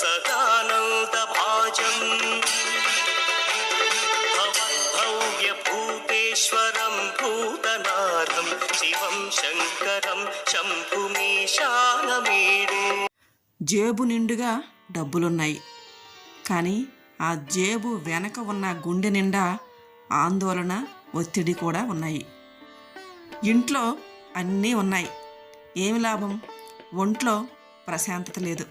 सदानन्दभाजम् भव्यभूतेश्वरं भूतनाथं शिवं शङ्करं शम्भुमीशानमीडे జేబు నిండుగా డబ్బులున్నాయి కానీ ఆ జేబు వెనక ఉన్న గుండె నిండా ఆందోళన ఒత్తిడి కూడా ఉన్నాయి ఇంట్లో అన్నీ ఉన్నాయి ఏమి లాభం ఒంట్లో ప్రశాంతత లేదు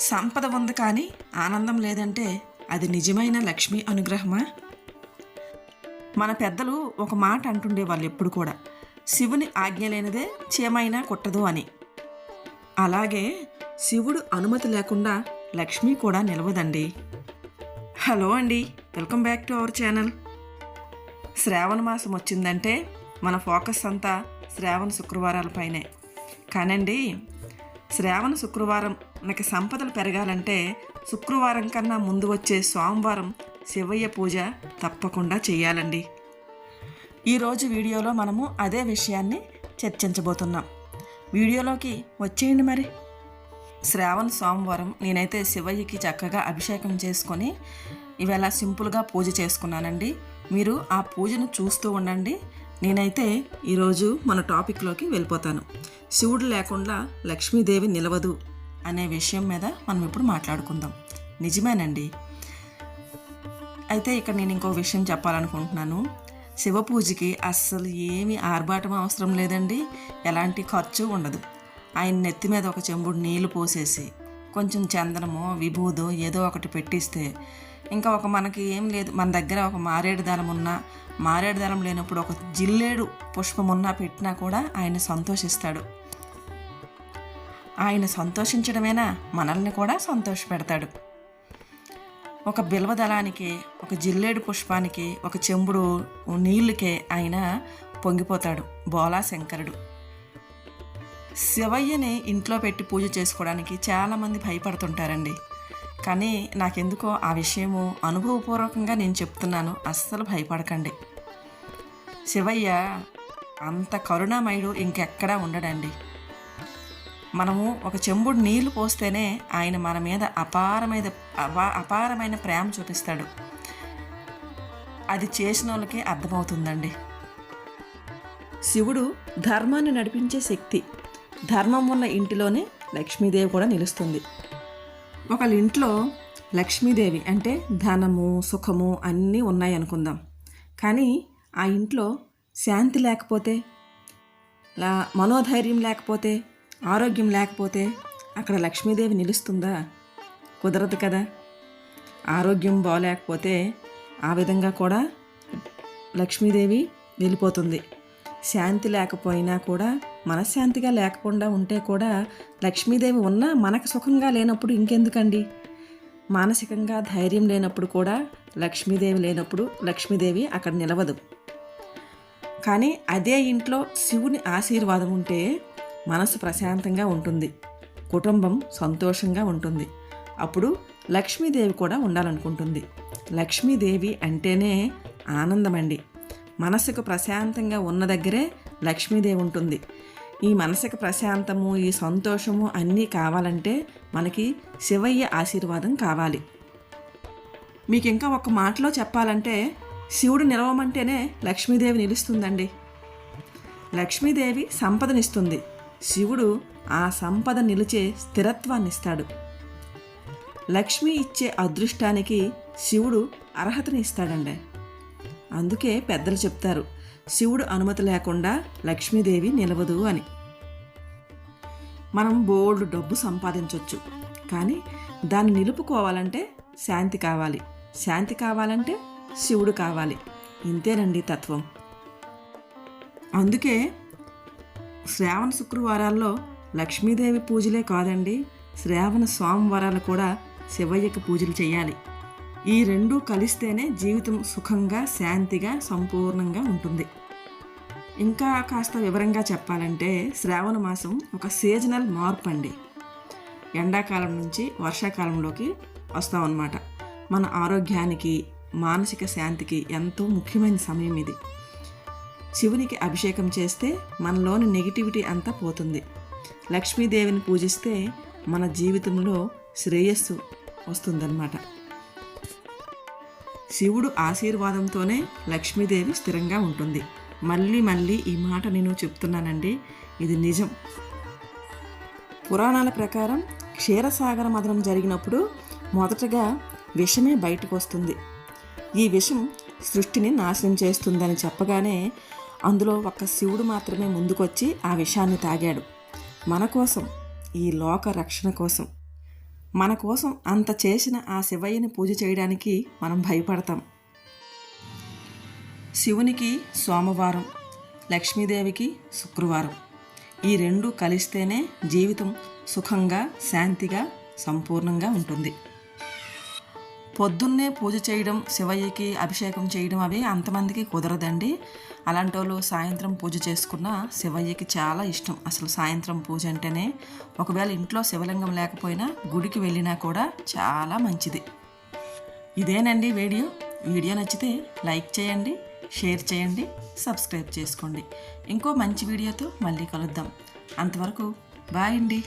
సంపద ఉంది కానీ ఆనందం లేదంటే అది నిజమైన లక్ష్మి అనుగ్రహమా? మన పెద్దలు ఒక మాట అంటుండే వాళ్ళు ఎప్పుడు కూడా శివుని ఆజ్ఞ లేనిదే చేమైనా కుట్టదు అని. అలాగే శివుడు అనుమతి లేకుండా లక్ష్మి కూడా నిలవదండి. హలో అండి welcome back to our channel. Shravana మాసం వచ్చిందంటే మన ఫోకస్ అంతా శ్రావణ శుక్రవారాలపైనే కానండి శ్రావణ శుక్రవారం మనకి సంపదలు పెరగాలంటే శుక్రవారం కన్నా ముందు వచ్చే సోమవారం శివయ్య పూజ తప్పకుండా చేయాలండి. ఈరోజు వీడియోలో మనము అదే విషయాన్ని చర్చించబోతున్నాం. వీడియోలోకి వచ్చేయండి మరి. శ్రావణ సోమవారం నేనైతే శివయ్యకి చక్కగా అభిషేకం చేసుకొని ఇవాళ సింపుల్గా పూజ చేసుకున్నానండి. మీరు ఆ పూజను చూస్తూ ఉండండి. నేనైతే ఈరోజు మన టాపిక్లోకి వెళ్ళిపోతాను. శివుడు లేకుండా లక్ష్మీదేవి నిలవదు అనే విషయం మీద మనం ఇప్పుడు మాట్లాడుకుందాం. నిజమేనండి. అయితే ఇక్కడ నేను ఇంకో విషయం చెప్పాలనుకుంటున్నాను. శివ పూజకి అస్సలు ఏమి ఆర్భాటం అవసరం లేదండి. ఎలాంటి ఖర్చు ఉండదు. ఆయన నెత్తి మీద ఒక చెంబుడు నీళ్ళు పోసేసి కొంచెం చందనమో విభూదో ఏదో ఒకటి పెట్టిస్తే ఇంకా ఒక మనకి ఏం లేదు. మన దగ్గర ఒక మారేడు దళం ఉన్నా మారేడు దళం లేనప్పుడు ఒక జిల్లేడు పుష్పం ఉన్నా పెట్టినా కూడా ఆయన సంతోషిస్తాడు. ఆయన సంతోషించడమేనా? మనల్ని కూడా సంతోష పెడతాడు ఒక బిల్వదళానికి ఒక జిల్లేడు పుష్పానికి ఒక చెంబుడు నీళ్ళకే ఆయన పొంగిపోతాడు బోలా శంకరుడు శివయ్యని ఇంట్లో పెట్టి పూజ చేసుకోవడానికి చాలామంది భయపడుతుంటారండి. కానీ నాకెందుకో ఆ విషయము అనుభవపూర్వకంగా నేను చెప్తున్నాను. అస్సలు భయపడకండి. శివయ్య అంత కరుణామయుడు ఇంకెక్కడా ఉండడండి. మనము ఒక చెంబుడు నీళ్ళు పోస్తేనే ఆయన మన మీద అపారమైన అపా- అపారమైన ప్రేమ చూపిస్తాడు. అది చేసిన వాళ్ళకి అర్థమవుతుందండి. శివుడు ధర్మాన్ని నడిపించే శక్తి. ధర్మం ఉన్న ఇంటిలోనే లక్ష్మీదేవి కూడా నిలుస్తుంది. ఒకళ్ళ ఇంట్లో లక్ష్మీదేవి అంటే ధనము సుఖము అన్నీ ఉన్నాయి అనుకుందాం. కానీ ఆ ఇంట్లో శాంతి లేకపోతే మనోధైర్యం లేకపోతే ఆరోగ్యం లేకపోతే అక్కడ లక్ష్మీదేవి నిలుస్తుందా? కుదరదు కదా. ఆరోగ్యం బాగలేకపోతే ఆ విధంగా కూడా లక్ష్మీదేవి వెళ్ళిపోతుంది శాంతి లేకపోయినా కూడా మనశ్శాంతిగా లేకుండా ఉంటే కూడా లక్ష్మీదేవి ఉన్నా మనకు సుఖంగా లేనప్పుడు ఇంకెందుకండి? మానసికంగా ధైర్యం లేనప్పుడు కూడా లక్ష్మీదేవి లేనప్పుడు లక్ష్మీదేవి అక్కడ నిలవదు. కానీ అదే ఇంట్లో శివుని ఆశీర్వాదం ఉంటే మనసు ప్రశాంతంగా ఉంటుంది. కుటుంబం సంతోషంగా ఉంటుంది. అప్పుడు లక్ష్మీదేవి కూడా ఉండాలనుకుంటుంది. లక్ష్మీదేవి అంటేనే ఆనందమండి. మనసుకు ప్రశాంతంగా ఉన్న దగ్గరే లక్ష్మీదేవి ఉంటుంది. ఈ మనసుకు ప్రశాంతము ఈ సంతోషము అన్నీ కావాలంటే మనకి శివయ్య ఆశీర్వాదం కావాలి. మీకు ఇంకా ఒక మాటలో చెప్పాలంటే శివుడు నిలవమంటేనే లక్ష్మీదేవి నిలుస్తుందండి. లక్ష్మీదేవి సంపదనిస్తుంది. శివుడు ఆ సంపద నిలిచే స్థిరత్వాన్ని ఇస్తాడు లక్ష్మి ఇచ్చే అదృష్టానికి శివుడు అర్హతని ఇస్తాడండి అందుకే పెద్దలు చెప్తారు శివుడు అనుమతి లేకుండా లక్ష్మీదేవి నిలవదు అని. మనం బోల్డ్ డబ్బు సంపాదించవచ్చు కానీ దాన్ని నిలుపుకోవాలంటే శాంతి కావాలి. శాంతి కావాలంటే శివుడు కావాలి. ఇంతేనండి తత్వం. అందుకే శ్రావణ శుక్రవారాల్లో లక్ష్మీదేవి పూజలే కాదండి శ్రావణ సోమవారాలు కూడా శివయ్యకి పూజలు చేయాలి. ఈ రెండూ కలిస్తేనే జీవితం సుఖంగా శాంతిగా సంపూర్ణంగా ఉంటుంది. ఇంకా కాస్త వివరంగా చెప్పాలంటే శ్రావణ మాసం ఒక సీజనల్ మార్పు అండి ఎండాకాలం నుంచి వర్షాకాలంలోకి వస్తామన్నమాట. మన ఆరోగ్యానికి మానసిక శాంతికి ఎంతో ముఖ్యమైన సమయం ఇది. శివునికి అభిషేకం చేస్తే మనలోని నెగిటివిటీ అంతా పోతుంది. లక్ష్మీదేవిని పూజిస్తే మన జీవితంలో శ్రేయస్సు వస్తుందన్నమాట. శివుడు ఆశీర్వాదంతోనే లక్ష్మీదేవి స్థిరంగా ఉంటుంది. మళ్ళీ మళ్ళీ ఈ మాట నేను చెప్తున్నానండి. ఇది నిజం. పురాణాల ప్రకారం క్షీరసాగర మదనం జరిగినప్పుడు మొదటగా విషమే బయటకు వస్తుంది. ఈ విషం సృష్టిని నాశనం చేస్తుందని చెప్పగానే అందులో ఒక్క శివుడు మాత్రమే ముందుకొచ్చి ఆ విషాన్ని తాగాడు. మన కోసం ఈ లోక రక్షణ కోసం. మన కోసం అంత చేసిన ఆ శివయ్యని పూజ చేయడానికి మనం భయపడతాం. శివునికి సోమవారం లక్ష్మీదేవికి శుక్రవారం. ఈ రెండు కలిస్తేనే జీవితం సుఖంగా శాంతిగా సంపూర్ణంగా ఉంటుంది. పొద్దున్నే పూజ చేయడం శివయ్యకి అభిషేకం చేయడం అవి అంతమందికి కుదరదండి. అలాంటి వాళ్ళు సాయంత్రం పూజ చేసుకున్న శివయ్యకి చాలా ఇష్టం. అసలు సాయంత్రం పూజ అంటేనే ఒకవేళ ఇంట్లో శివలింగం లేకపోయినా గుడికి వెళ్ళినా కూడా చాలా మంచిది. ఇదేనండి వీడియో. వీడియో నచ్చితే లైక్ చేయండి షేర్ చేయండి సబ్స్క్రైబ్ చేసుకోండి. ఇంకో మంచి వీడియోతో మళ్ళీ కలుద్దాం. అంతవరకు బాయ్ అండి.